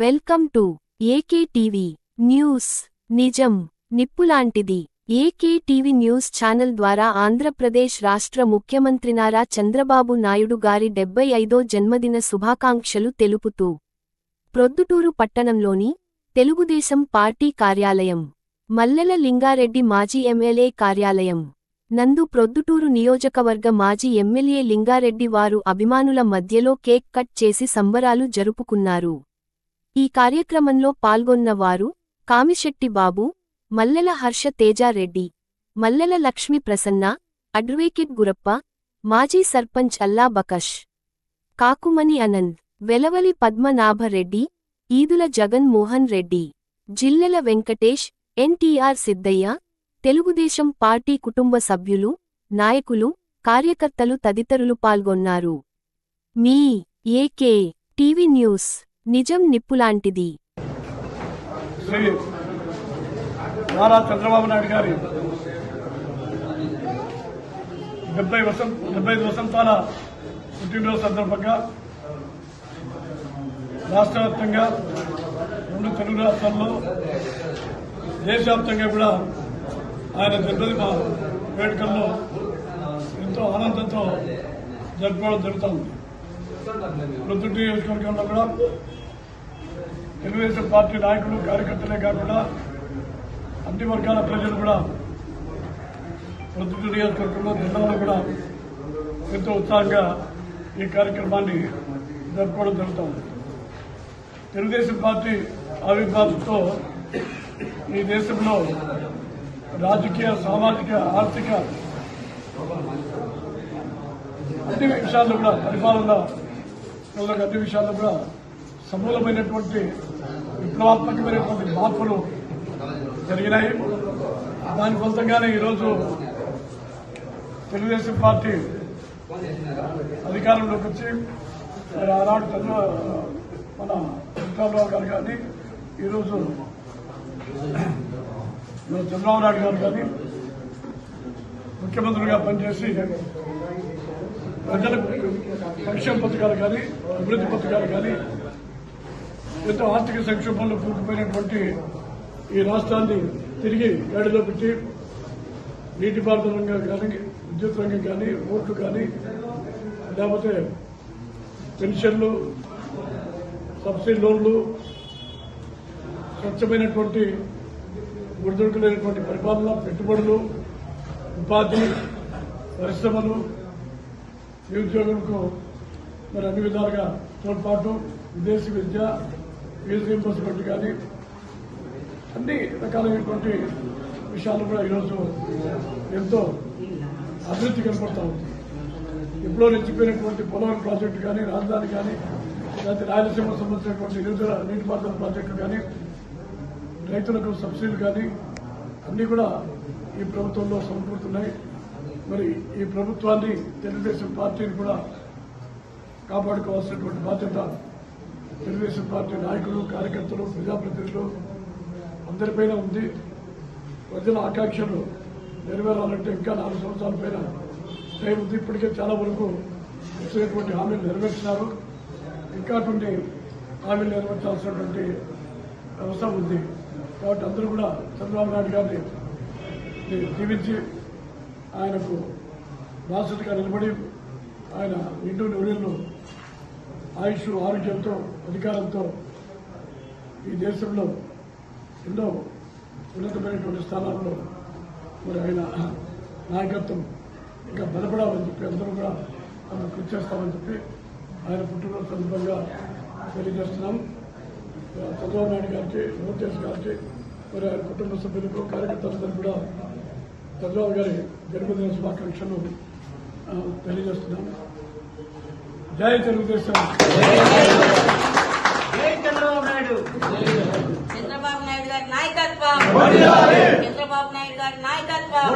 Welcome to AK TV news. నిజం నిప్పులాంటిది. AK TV news channel ద్వారా ఆంధ్రప్రదేశ్ రాష్ట్ర ముఖ్యమంత్రి నారా చంద్రబాబు నాయుడు గారి డెబ్బై ఐదో జన్మదిన శుభాకాంక్షలు తెలుపుతూ ప్రొద్దుటూరు పట్టణంలోని తెలుగుదేశం పార్టీ కార్యాలయం మల్లెల లింగారెడ్డి మాజీ ఎమ్మెల్యే కార్యాలయం నందు ప్రొద్దుటూరు నియోజకవర్గ మాజీ ఎమ్మెల్యే లింగారెడ్డి వారు అభిమానుల మధ్యలో కేక్ కట్ చేసి సంబరాలు జరుపుకున్నారు. ఈ కార్యక్రమంలో పాల్గొన్న వారు కామిశెట్టి బాబు మల్లెల హర్ష తేజారెడ్డి మల్లెల లక్ష్మి ప్రసన్న అడ్వకేట్ గురప్ప మాజీ సర్పంచ్ అల్లా బకష్ కాకుమని అనంద్ వెలవలి పద్మనాభరెడ్డి ఈదుల జగన్ మోహన్ రెడ్డి జిల్లెల వెంకటేష్ ఎన్టీఆర్ సిద్దయ్య తెలుగుదేశం పార్టీ కుటుంబ సభ్యులు నాయకులు కార్యకర్తలు తదితరులు పాల్గొన్నారు. మీ ఏకే టీవీ న్యూస్. నిజం నిప్పులాంటిది. శ్రీ నారా చంద్రబాబు నాయుడు గారి డెబ్బై వసంత డెబ్బై ఐదు వసంతాల పుట్టినరోజు సందర్భంగా రాష్ట్ర వ్యాప్తంగా రెండు తెలుగు రాష్ట్రాల్లో దేశవ్యాప్తంగా కూడా ఆయన జన్మదిన వేడుకల్లో ఎంతో ఆనందంతో జరుపుకోవడం జరుగుతుంది ప్రొద్దుటి నియోజకవర్గంలో కూడా తెలుగుదేశం పార్టీ నాయకులు కార్యకర్తలే కాకుండా అన్ని వర్గాల ప్రజలు కూడా ప్రొద్దుటూరు నియోజకవర్గంలో జిల్లాలో కూడా ఎంతో ఉత్సాహంగా ఈ కార్యక్రమాన్ని జరుపుకోవడం జరుగుతుంది. తెలుగుదేశం పార్టీ ఆవిర్భావంతో ఈ దేశంలో రాజకీయ సామాజిక ఆర్థిక అన్ని విషయాల్లో కూడా పరిపాలన అన్ని విషయాల్లో కూడా సమూలమైనటువంటి విప్లవాత్మకమైనటువంటి మార్పులు జరిగినాయి. దాని ఫలితంగానే ఈరోజు తెలుగుదేశం పార్టీ అధికారంలోకి వచ్చి మరి ఆనాడు చంద్ర మన చంద్రబాబు గారు కానీ ఈరోజు మన చంద్రబాబు నాయుడు గారు కానీ ముఖ్యమంత్రిగా పనిచేసి ప్రజలకు సంక్షేమ పథకాలు కానీ అభివృద్ధి పథకాలు కానీ ఎంతో ఆర్థిక సంక్షోభంలో కూరుకుపోయినటువంటి ఈ రాష్ట్రాన్ని తిరిగి గాడిలో పెట్టి నీటిపారుదల రంగం కానీ విద్యుత్ రంగం కానీ రోడ్లు కానీ లేకపోతే పెన్షన్లు సబ్సిడీ లోన్లు స్వచ్ఛమైనటువంటి ఒడిదొడుకులైనటువంటి పరిపాలన పెట్టుబడులు ఉపాధి పరిశ్రమలు నిరుద్యోగులకు మరి అన్ని విధాలుగా తోడ్పాటు విదేశీ విద్య ఫీజు రీంబర్స్మెంట్ కానీ అన్ని రకాలైనటువంటి విషయాలు కూడా ఈరోజు ఎంతో అభివృద్ధి కనపడతా ఉంది. ఎప్పుడో నిలిచిపోయినటువంటి పోలవరం ప్రాజెక్టు కానీ రాజధాని కానీ లేకపోతే రాయలసీమకు సంబంధించినటువంటి నిరుద్యోగ నీటిపారుదల ప్రాజెక్టు కానీ రైతులకు సబ్సిడీలు కానీ అన్నీ కూడా ఈ ప్రభుత్వంలో సమకూరుతున్నాయి. మరి ఈ ప్రభుత్వాన్ని తెలుగుదేశం పార్టీని కూడా కాపాడుకోవాల్సినటువంటి బాధ్యత తెలుగుదేశం పార్టీ నాయకులు కార్యకర్తలు ప్రజాప్రతినిధులు అందరిపైన ఉంది. ప్రజల ఆకాంక్షలు నెరవేరాలంటే ఇంకా నాలుగు సంవత్సరాల పైన టైం ఉంది. ఇప్పటికే చాలా వరకు ఇచ్చినటువంటి హామీలు నెరవేర్చినారు. ఇంకా కొన్ని హామీలు నెరవేర్చాల్సినటువంటి అవసరం ఉంది. కాబట్టి అందరూ కూడా చంద్రబాబు నాయుడు గారిని దీవించి ఆయనకు బాధ్యతగా నిలబడి ఆయన నిండు నూనెలను ఆయుష్ ఆరోగ్యంతో అధికారంతో ఈ దేశంలో ఎన్నో ఉన్నతమైనటువంటి స్థానాల్లో మరి ఆయన నాయకత్వం ఇంకా బలపడాలని చెప్పి అందరూ కూడా మనం కృషి చేస్తామని చెప్పి ఆయన పుట్టినరోజు సందర్భంగా తెలియజేస్తున్నాం. చంద్రబాబు నాయుడు గారికి లోకేష్ గారికి మరి ఆయన కుటుంబ సభ్యులకు కార్యకర్తలందరూ కూడా చంద్రబాబు గారి జన్మదిన శుభాకాంక్షలు తెలియజేస్తున్నాం. జై తెలుగుదేశం జై చంద్రబాబు నాయుడు చంద్రబాబు నాయుడు గారి నాయకత్వం చంద్రబాబు నాయుడు గారి నాయకత్వం